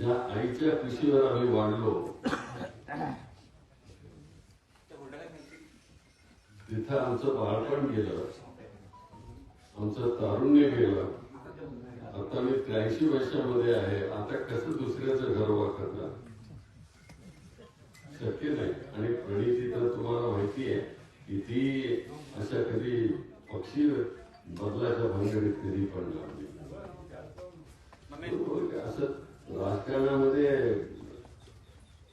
ज्या आईच्या कुशीवर आम्ही वाढलो तिथं आमचं बाळपण गेलं आमचं तारुण्य गेलं. आता मी त्र्याऐंशी वर्षामध्ये आहे. आता कसं दुसऱ्याचं गर्व करणार शक्य नाही. आणि प्रणिती तर तुम्हाला माहिती आहे की ती अशा कधी पक्षी बदलाच्या भानगडीत कधी पण लागली? असं राजकारणामध्ये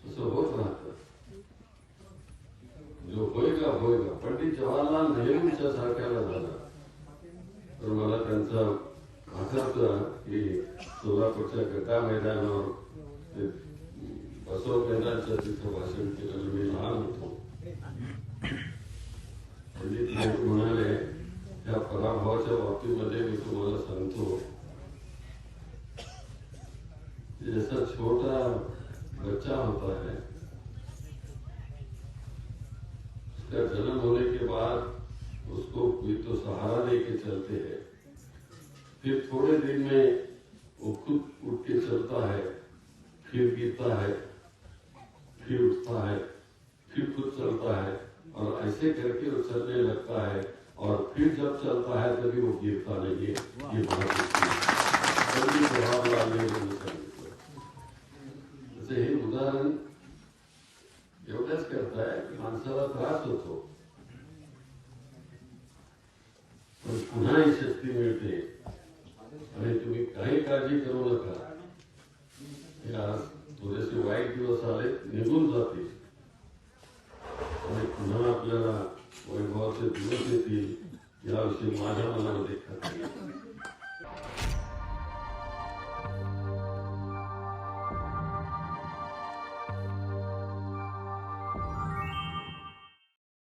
असं होत राहत जो होय का होय का पंडित जवाहरलाल नेहरूंच्या सारख्याला झाला. तर मला त्यांचा आठवतं की सोलापूरच्या गटा मैदानावर बसव केंद्राच्या तिथं भाषण केलं मी लहान होतो. पंडित नेहरू म्हणा जैसा छोटा बच्चा होता है, उसका जन्म होने के बाद उसको कोई तो सहारा दे के चलते हैं। फिर थोड़े दिन में वो खुद उठ के चलता है, फिर गिरता है, फिर उठता है, फिर खुद चलता है और ऐसे करके वो चलने लगता है और फिर जब चलता है तभी वो गिरता नहीं है। ये बात हे उदाहरण करताय की माणसाला त्रास होतो. पण पुन्हा ही शक्ती मिळते. आणि तुम्ही काही काळजी करू नका. हे आज थोडेसे वाईट दिवस आले निघून जातील. आणि पुन्हा आपल्याला वैभवाचे दिवस येतील याविषयी माझ्या मनामध्ये